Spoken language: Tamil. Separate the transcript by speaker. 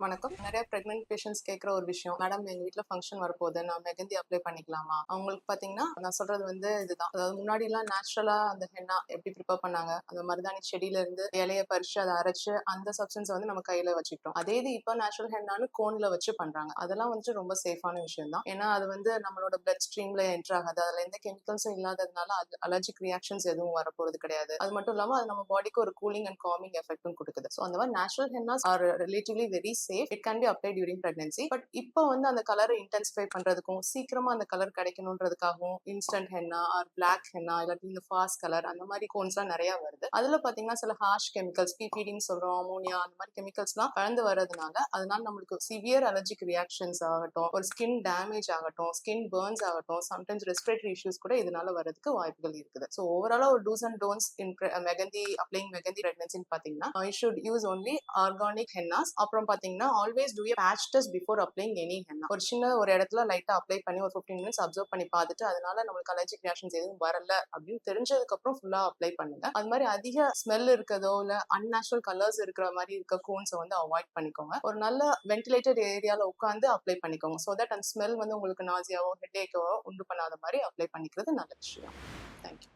Speaker 1: வணக்கம். நிறைய பிரெக்னென்ட் பேஷன்ஸ் கேட்குற ஒரு விஷயம். மேடம் எங்க வீட்டில் ஃபங்க்ஷன் வரப்போகுது. நான் மெகந்தி அப்ளை பண்ணிக்கலாமா? அவங்களுக்கு பார்த்தீங்கன்னா நான் சொல்றது வந்து இதுதான். அதாவது முன்னாடி எல்லாம் நேச்சுரலா அந்த ஹென்னா எப்படி ப்ரிப்பேர் பண்ணாங்க? அந்த மருதாணி செடியில இருந்து இலைய பறிச்சு அதை அரைச்சு அந்த சப்ஸ்டன்ஸ் வந்து நம்ம கையில வச்சுக்கிட்டோம். அதே இது இப்போ நேச்சுரல் ஹென்னான்னு கோன்ல வச்சு பண்றாங்க. அதெல்லாம் வந்துட்டு ரொம்ப சேஃபான விஷயம் தான் ஏன்னா அது வந்து நம்மளோட பிளட் ஸ்ட்ரீம்ல என்டர் ஆகாது. அதுல எந்த கெமிக்கல்ஸும் இல்லாததுனால அது அலர்ஜிக் ரியாக்ஷன்ஸ் எதுவும் வரப்போறது கிடையாது. அது மட்டும் இல்லாமல் அது நம்ம பாடிக்கு ஒரு கூலிங் அண்ட் காமிங் எஃபெக்ட்டும் கொடுக்குது. ஸோ அந்த மாதிரி natural hennas are relatively very safe it can be apply during pregnancy but இப்போ வந்து அந்த கலரை இன்டென்சிஃபை பண்றதுக்கும் சீக்கிரமா அந்த colour கிடைக்கணுன்றதுக்காகவும் instant henna or black henna இல்லாட்டி இந்த ஃபாஸ்ட் கலர் அந்த மாதிரி கோன்ஸ்லாம் நிறைய வருது. அதுல பாத்தீங்கன்னா சில ஹார்ஷ் கெமிக்கல்ஸ் பிபிடின்னு சொல்றோம் அமோனியா அந்த மாதிரி கெமிக்கல்ஸ்லாம் கலந்து வர்றதுனால அதனால நம்மளுக்கு சிவியர் அலர்ஜிக் ரியாக்ஷன்ஸ் ஆகட்டும் ஒரு ஸ்கின் டேமேஜ் ஆகட்டும் ஸ்கின் பேர்ன்ஸ் ஆகட்டும் சம்டைம்ஸ் ரெஸ்பிரேட்டரி இஷ்யூஸ் கூட இதனால வரதுக்கு வாய்ப்புகள் இருக்குது. ஸோ ஓவராலா ஒரு dos and don'ts in mehndi applying mehndi பிரெக்னன்சின்னு பாத்தீங்கன்னா I should use only organic hennas அப்புறம் பாத்தீங்கன்னா always do patch test before applying any henna ஒரு சின்ன ஒரு இடத்துல லைட்டா அப்ளை பண்ணி ஒரு ஃபிஃப்டீன் மினிட்ஸ் அப்சர்வ் பண்ணி பார்த்துட்டு அதனால நம்மளுக்கு அலர்ஜிக் ரியாக்ஷன்ஸ் எதுவும் வரல அப்படின்னு தெரிஞ்சதுக்கு அப்புறம் ஃபுல்லா அப்ளை பண்ணுங்க. அது மாதிரி அதிக ஸ்மெல் இருக்கதோ இல்ல அன்நேச்சுரல் கலர்ஸ் இருக்கிற மாதிரி இருக்க கோன்ஸை வந்து அவாய்ட் பண்ணிக்கோங்க. ஒரு நல்ல வென்டிலேட்டட் ஏரியால உட்காந்து அப்ளை பண்ணிக்கோங்க. ஸோ தட் அந்த ஸ்மெல் வந்து உங்களுக்கு நாசியாவோ ஹெட்டேக்கோ உண்டு பண்ணாத மாதிரி அப்ளை பண்ணிக்கிறது நல்ல விஷயம். தேங்க்யூ